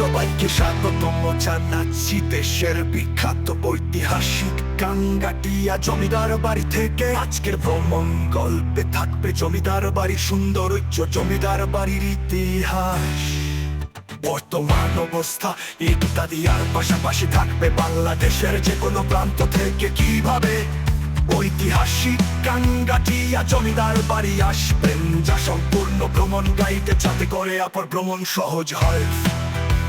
সবাইকে স্বাগতম জানাচ্ছি দেশের বিখ্যাত ঐতিহাসিক গাঙ্গাটিয়া জমিদার বাড়ি থেকে। আজকের ভ্রমণ গল্পে থাকবে জমিদার বাড়ির সৌন্দর্য জমিদার বাড়ির ইতিহাস। বর্তমান অবস্থা, ইত্যাদি, আর পাশাপাশি থাকবে বাংলাদেশের যে কোনো প্রান্ত থেকে কীভাবে ঐতিহাসিক গাঙ্গাটিয়া জমিদার বাড়ি আসবেন, যা সম্পূর্ণ ভ্রমণ গাইডে যাতে করে আপর ভ্রমণ সহজ হয়।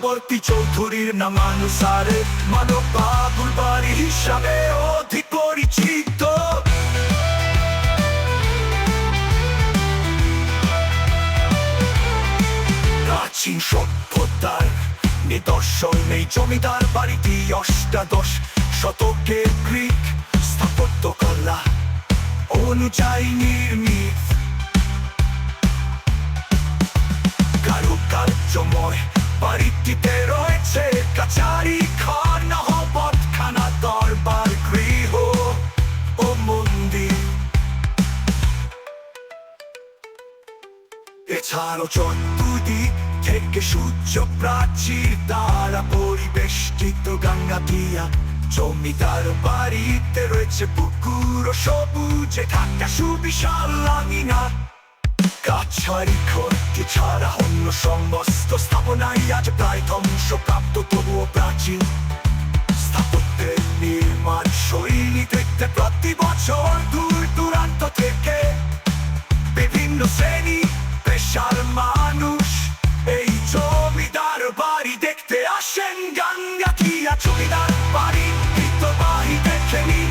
চক্রবর্তী চৌধুরীর নামানুসারে মানব বাবুর বাড়ি হিসাবে অধিক পরিচিত। প্রাচীন সভ্যতার নিদর্শন, এই জমিদার বাড়িটি অষ্টাদশ শতকের গ্রিক স্থাপত্যকলা অনুযায়ী নির্মিত। কারুকার্যময় বাড়িটিতে রয়েছে কাচারি ঘর নহবতখানা দরবার, গৃহ ও মন্দির। এছাড়াও চতুর্দিক থেকে সূর্য প্রাচীর দ্বারা পরিবেষ্টিত গঙ্গাটিয়া জমিদার বাড়িতে রয়েছে পুকুর ও সবুজে ঢাকা, সুবিশাল লামিনা। কাছারি খড়কি ছাড়া অন্য সমস্ত স্থাপনাই আজ প্রায় ধ্বংসপ্রাপ্ত তবুও প্রাচীন স্থাপত্যের নির্মাণ শৈলী দেখতে প্রতি বছর দূর দূরান্ত থেকে বিভিন্ন শ্রেণি পেশার মানুষ এই জমিদার বাড়ি দেখতে আসেন গঙ্গা কিয়া জমিদার বাড়ি ঐতিহ্যবাহী দেখে নিন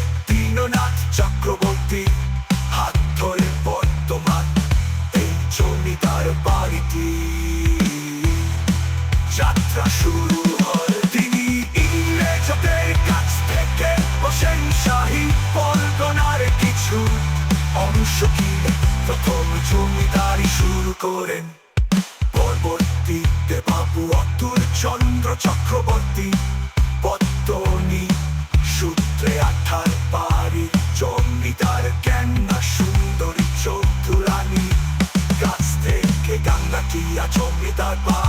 যাত্রা শুরু হয়। তিনি ইংরেজদের কাছ থেকে বসেন শাহী পল্টনার কিছু শুরু করেন। পরবর্তীতে বাবু অতুল চন্দ্র চক্রবর্তী start my